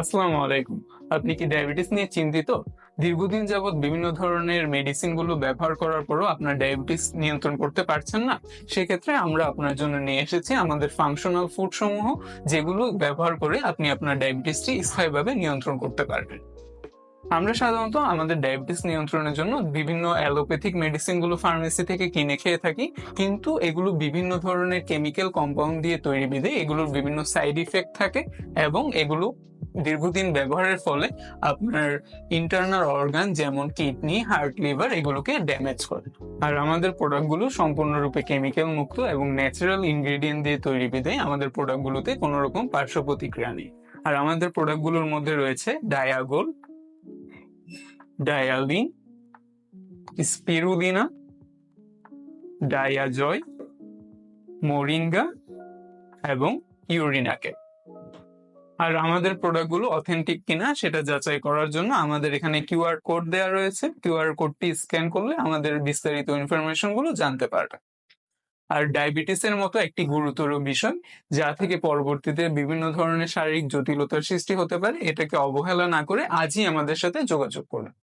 আসসালামু আলাইকুম। আপনি কি ডায়াবেটিস নিয়ে চিন্তিত? দীর্ঘদিন যাবৎ বিভিন্ন ধরনের মেডিসিনগুলো ব্যবহার করার পরও আপনার ডায়াবেটিস নিয়ন্ত্রণ করতে পারছেন না। সেক্ষেত্রে আমরা আপনার জন্য নিয়ে এসেছি আমাদের ফাংশনাল ফুড সমূহ, যেগুলো ব্যবহার করে আপনি আপনার ডায়াবেটিসটি স্থায়ীভাবে নিয়ন্ত্রণ করতে পারবেন। আমরা সাধারণত আমাদের ডায়াবেটিস নিয়ন্ত্রণের জন্য বিভিন্ন অ্যালোপ্যাথিক মেডিসিনগুলো ফার্মেসি থেকে কিনে খেয়ে থাকি। কিন্তু এগুলো বিভিন্ন ধরনের কেমিক্যাল কম্পাউন্ড দিয়ে তৈরি বিধে এগুলোর বিভিন্ন সাইড ইফেক্ট থাকে এবং এগুলো দীর্ঘদিন ব্যবহারের ফলে আপনার ইন্টারনাল অর্গান যেমন কিডনি হার্ট লিভার এগুলোকে ড্যামেজ করে। আর আমাদের প্রোডাক্টগুলো সম্পূর্ণরূপে কেমিক্যাল মুক্ত এবং ন্যাচারাল ইনগ্রেডিয়েন্ট দিয়ে তৈরি বিধায় আমাদের প্রোডাক্টগুলোতে কোনো রকম পার্শ্ব প্রতিক্রিয়া নেই। আর আমাদের প্রোডাক্টগুলোর মধ্যে রয়েছে ডায়াগোল ডায়ালিন স্পিরুলিনা ডায়াজয় মোরিঙ্গা এবং ইউরিনাকে আর আমাদের প্রোডাক্টগুলো অথেন্টিক কিনা সেটা যাচাই করার জন্য আমাদের এখানে কিউআর কোড দেওয়া রয়েছে। কিউআর কোডটি স্ক্যান করলে আমাদের বিস্তারিত ইনফরমেশনগুলো জানতে পারবে। আর ডায়াবেটিস এর মতো একটি গুরুতর বিষয়, যা থেকে পরবর্তীতে বিভিন্ন ধরনের শারীরিক জটিলতার সৃষ্টি হতে পারে, এটাকে অবহেলা না করে আজই আমাদের সাথে যোগাযোগ করুন।